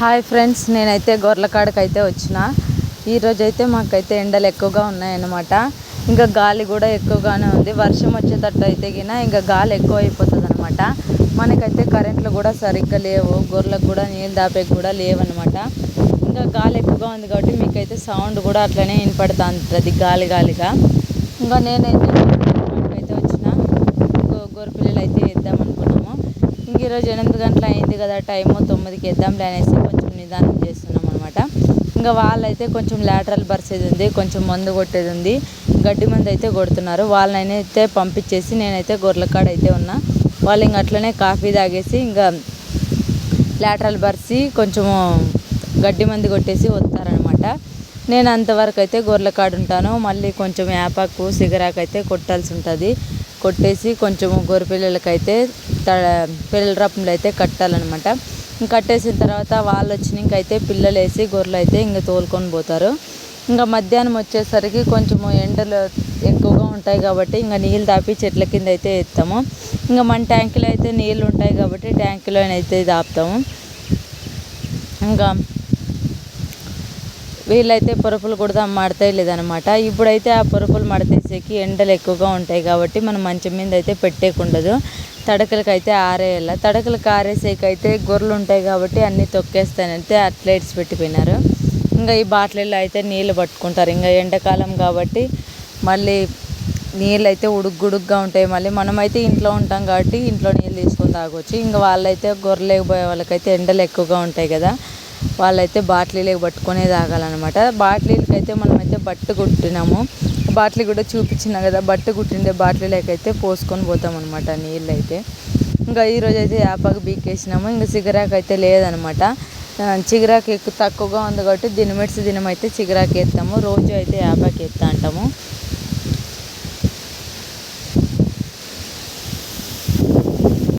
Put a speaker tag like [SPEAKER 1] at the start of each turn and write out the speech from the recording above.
[SPEAKER 1] Hi friends నేనైతే గొర్రెకాడకి అయితే వచ్చిన. ఈరోజు అయితే మాకైతే ఎండలు ఎక్కువగా ఉన్నాయన్నమాట. ఇంకా గాలి కూడా ఎక్కువగానే ఉంది. వర్షం వచ్చేటట్టు అయితే గిన ఇంకా గాలి ఎక్కువ అయిపోతుంది అనమాట మనకైతే కరెంట్లు కూడా సరిగ్గా లేవు. గొర్రెలకు కూడా నీళ్ళు దాపేకి కూడా లేవన్నమాట. ఇంకా గాలి ఎక్కువగా ఉంది కాబట్టి మీకైతే సౌండ్ కూడా అట్లనే వినపడుతూ ఉంటుంది గాలి గాలిగా. ఇంకా నేనైతే అయితే వచ్చిన ఇంకో గొర్రె పిల్లలు అయితే వేద్దాం అనుకున్నాము మనకి ఈరోజు ఎనిమిది గంటల అయింది కదా టైము తొమ్మిదికి వేద్దాంలే అనేసి కొంచెం నిదానం చేస్తున్నాం అనమాట ఇంకా వాళ్ళైతే కొంచెం లాటరల్ బర్సేది ఉంది కొంచెం మందు కొట్టేది ఉంది గడ్డి మందు అయితే కొడుతున్నారు. వాళ్ళనైతే పంపించేసి నేనైతే గొర్రెలకాడ అయితే ఉన్నా. వాళ్ళు ఇంక అట్లనే కాఫీ తాగేసి ఇంకా లాటరల్ బర్సి కొంచెము గడ్డి మంది కొట్టేసి వస్తారనమాట నేను అంతవరకు అయితే గొర్రెల కాడ ఉంటాను. మళ్ళీ కొంచెం యాపాకు సిగరాకు అయితే కొట్టాల్సి ఉంటుంది. కొట్టేసి కొంచెం గొర్రె పిల్లలకైతే పిల్లల రపంలో అయితే కట్టాలన్నమాట. ఇంక కట్టేసిన తర్వాత వాళ్ళు వచ్చినాకైతే పిల్లలు వేసి గొర్రెలు అయితే ఇంకా తోలుకొని పోతారు. ఇంకా మధ్యాహ్నం వచ్చేసరికి కొంచెము ఎండలు ఎక్కువగా ఉంటాయి కాబట్టి ఇంకా నీళ్ళు దాపి చెట్ల కింద అయితే ఎత్తాము. ఇంకా మన ట్యాంకులో అయితే నీళ్ళు ఉంటాయి కాబట్టి ట్యాంకులో అయితే దాపుతాము ఇంకా వీళ్ళైతే పరుపులు కూడా మడతాయి లేదనమాట ఇప్పుడైతే ఆ పరుపులు మడతేసేకి ఎండలు ఎక్కువగా ఉంటాయి కాబట్టి మనం మంచం మీద అయితే పెట్టేకుండదు తడకలకు అయితే ఆరేయాల. తడకలకు ఆరేసేకి అయితే గొర్రెలు ఉంటాయి కాబట్టి అన్నీ తొక్కేస్తానైతే అట్లెట్స్ పెట్టిపోయినారు. ఇంకా ఈ బాటిల్లో అయితే నీళ్ళు పట్టుకుంటారు. ఇంకా ఎండాకాలం కాబట్టి మళ్ళీ నీళ్ళు అయితే ఉడుగ్గుడుగ్గా ఉంటాయి మళ్ళీ. మనమైతే ఇంట్లో ఉంటాం కాబట్టి ఇంట్లో నీళ్ళు తీసుకొని తాగొచ్చు. ఇంకా వాళ్ళైతే గొర్రెలు లేకపోయే వాళ్ళకైతే ఎండలు ఎక్కువగా ఉంటాయి కదా. వాళ్ళైతే బాటిలీలకు పట్టుకునే తాగాలన్నమాట. బాటిలీలకి అయితే మనమైతే బట్ట కుట్టినాము. బాటిల్ కూడా చూపించిన కదా బట్ట కుట్టిండే బాటిలీలకి అయితే పోసుకొని పోతాం అనమాట నీళ్ళు అయితే ఇంకా ఈరోజు అయితే యాపాకు బీకేసినాము. ఇంకా సిగరాకు అయితే లేదనమాట చిగురాకు ఎక్కువ తక్కువగా ఉంది కాబట్టి దినమెట్స్ దినం అయితే చిగురాకు ఎత్తాము రోజు అయితే యాపాకు ఎత్తా అంటాము.